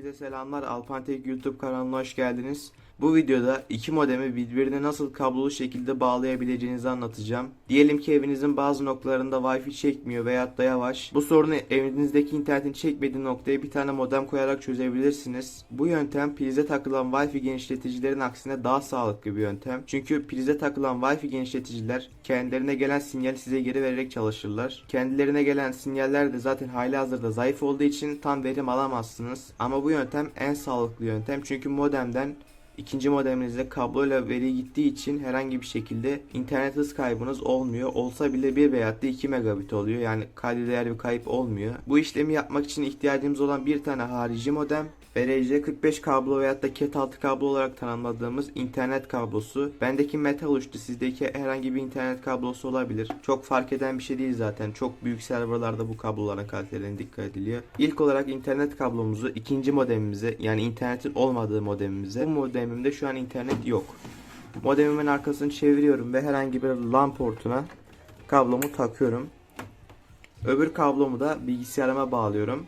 Herkese selamlar. Alpantek YouTube kanalına hoş geldiniz. Bu videoda iki modemi birbirine nasıl kablolu şekilde bağlayabileceğinizi anlatacağım. Diyelim ki evinizin bazı noktalarında Wi-Fi çekmiyor veyahut da yavaş. Bu sorunu evinizdeki internetin çekmediği noktaya bir tane modem koyarak çözebilirsiniz. Bu yöntem prize takılan Wi-Fi genişleticilerin aksine daha sağlıklı bir yöntem. Çünkü prize takılan Wi-Fi genişleticiler kendilerine gelen sinyali size geri vererek çalışırlar. Kendilerine gelen sinyaller de zaten hali hazırda zayıf olduğu için tam verim alamazsınız. Ama bu yöntem en sağlıklı yöntem. Çünkü modemden ikinci modeminizde kabloyla veri gittiği için herhangi bir şekilde internet hız kaybınız olmuyor. Olsa bile 1 veyahut da 2 megabit oluyor. Yani kayda değer bir kayıp olmuyor. Bu işlemi yapmak için ihtiyacımız olan bir tane harici modem ve RJ45 kablo veyahut da Cat6 kablo olarak tanımladığımız internet kablosu. Bendeki metal uçtu. Sizdeki herhangi bir internet kablosu olabilir. Çok fark eden bir şey değil zaten. Çok büyük serverlarda bu kabloların kalitelerine dikkat ediliyor. İlk olarak internet kablomuzu ikinci modemimize yani internetin olmadığı modemimize. Bu modemimde şu an internet yok. Modemimin arkasını çeviriyorum ve herhangi bir LAN portuna kablomu takıyorum. Öbür kablomu da bilgisayarıma bağlıyorum.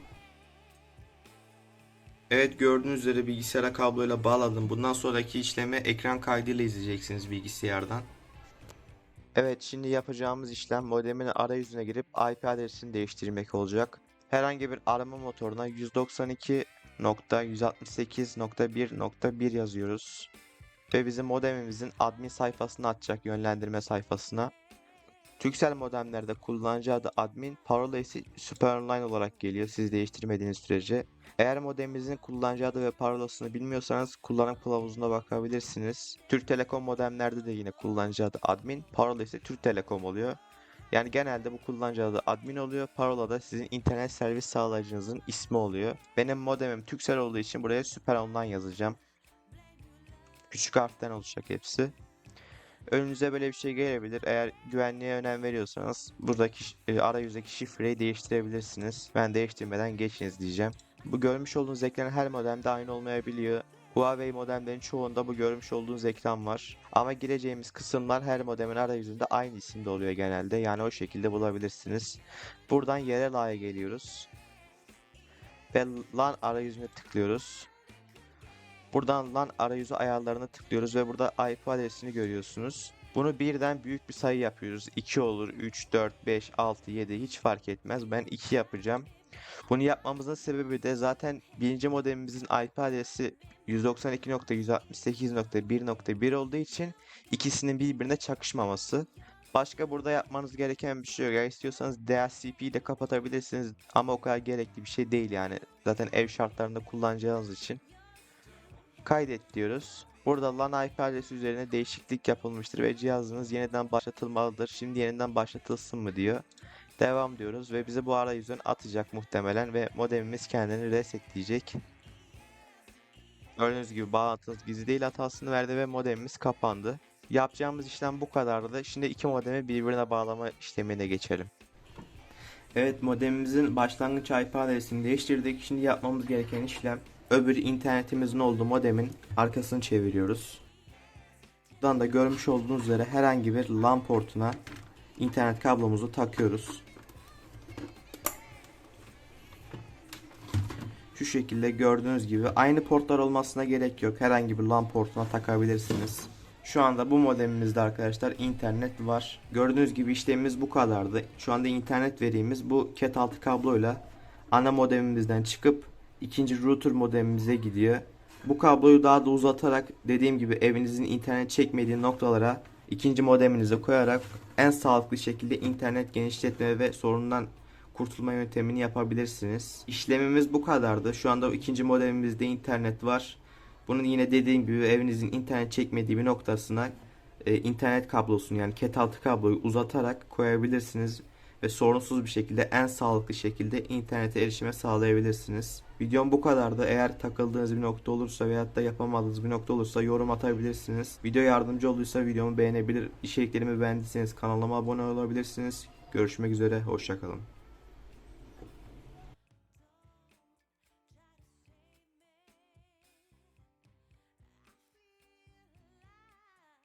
Evet gördüğünüz üzere bilgisayara kabloyla bağladım. Bundan sonraki işlemi ekran kaydıyla izleyeceksiniz bilgisayardan. Evet şimdi yapacağımız işlem modemin arayüzüne girip IP adresini değiştirmek olacak. Herhangi bir arama motoruna 192.168.1.1 yazıyoruz. Ve bizim modemimizin admin sayfasını açacak yönlendirme sayfasına. Turkcell modemlerde kullanıcı adı admin, parola ise Superonline olarak geliyor siz değiştirmediğiniz sürece. Eğer modeminizin kullanıcı adı ve parolasını bilmiyorsanız kullanım kılavuzuna bakabilirsiniz. Türk Telekom modemlerde de yine kullanıcı adı admin, parola ise Türk Telekom oluyor. Yani genelde bu kullanıcı adı admin oluyor, parola da sizin internet servis sağlayıcınızın ismi oluyor. Benim modemim Turkcell olduğu için buraya Super Online yazacağım. Küçük harften olacak hepsi. Önünüze böyle bir şey gelebilir. Eğer güvenliğe önem veriyorsanız buradaki e, arayüzdeki şifreyi değiştirebilirsiniz. Ben değiştirmeden geçiniz diyeceğim. Bu görmüş olduğunuz ekran her modemde aynı olmayabiliyor. Huawei modemlerin çoğunda bu görmüş olduğunuz ekran var. Ama gireceğimiz kısımlar her modemin arayüzünde aynı isimde oluyor genelde. Yani o şekilde bulabilirsiniz. Buradan yerel ağya geliyoruz. Ve LAN arayüzüne tıklıyoruz. Buradan LAN arayüzü ayarlarına tıklıyoruz ve burada IP adresini görüyorsunuz. Bunu birden büyük bir sayı yapıyoruz. 2 olur, 3, 4, 5, 6, 7 hiç fark etmez. Ben 2 yapacağım. Bunu yapmamızın sebebi de zaten birinci modemimizin IP adresi 192.168.1.1 olduğu için ikisinin birbirine çakışmaması. Başka burada yapmanız gereken bir şey yok. Ya istiyorsanız DHCP'yi de kapatabilirsiniz ama o kadar gerekli bir şey değil yani. Zaten ev şartlarında kullanacağınız için. Kaydet diyoruz. Burada LAN IP adresi üzerine değişiklik yapılmıştır ve cihazınız yeniden başlatılmalıdır. Şimdi yeniden başlatılsın mı diyor. Devam diyoruz ve bize bu arayüzden atacak muhtemelen ve modemimiz kendini resetleyecek. Gördüğünüz gibi bağlantınız gizli değil hatasını verdi ve modemimiz kapandı. Yapacağımız işlem bu kadardı. Şimdi iki modemi birbirine bağlama işlemine geçelim. Evet modemimizin başlangıç IP adresini değiştirdik. Şimdi yapmamız gereken işlem öbür internetimizin olduğu modemin arkasını çeviriyoruz. Buradan da görmüş olduğunuz üzere herhangi bir LAN portuna internet kablomuzu takıyoruz. Şu şekilde gördüğünüz gibi aynı portlar olmasına gerek yok. Herhangi bir LAN portuna takabilirsiniz. Şu anda bu modemimizde arkadaşlar internet var. Gördüğünüz gibi işlemimiz bu kadardı. Şu anda internet verimiz bu Cat6 kabloyla ana modemimizden çıkıp ikinci router modemimize gidiyor. Bu kabloyu daha da uzatarak dediğim gibi evinizin internet çekmediği noktalara ikinci modeminize koyarak en sağlıklı şekilde internet genişletme ve sorundan kurtulma yöntemini yapabilirsiniz. İşlemimiz bu kadardı. Şu anda ikinci modemimizde internet var. Bunun yine dediğim gibi evinizin internet çekmediği bir noktasına e, internet kablosunu yani Cat6 kabloyu uzatarak koyabilirsiniz ve sorunsuz bir şekilde en sağlıklı şekilde internete erişime sağlayabilirsiniz. Videom bu kadardı. Eğer takıldığınız bir nokta olursa veyahut da yapamadığınız bir nokta olursa yorum atabilirsiniz. Video yardımcı olduysa videomu beğenebilir. İçeriklerimi beğendiyseniz kanalıma abone olabilirsiniz. Görüşmek üzere. Hoşçakalın.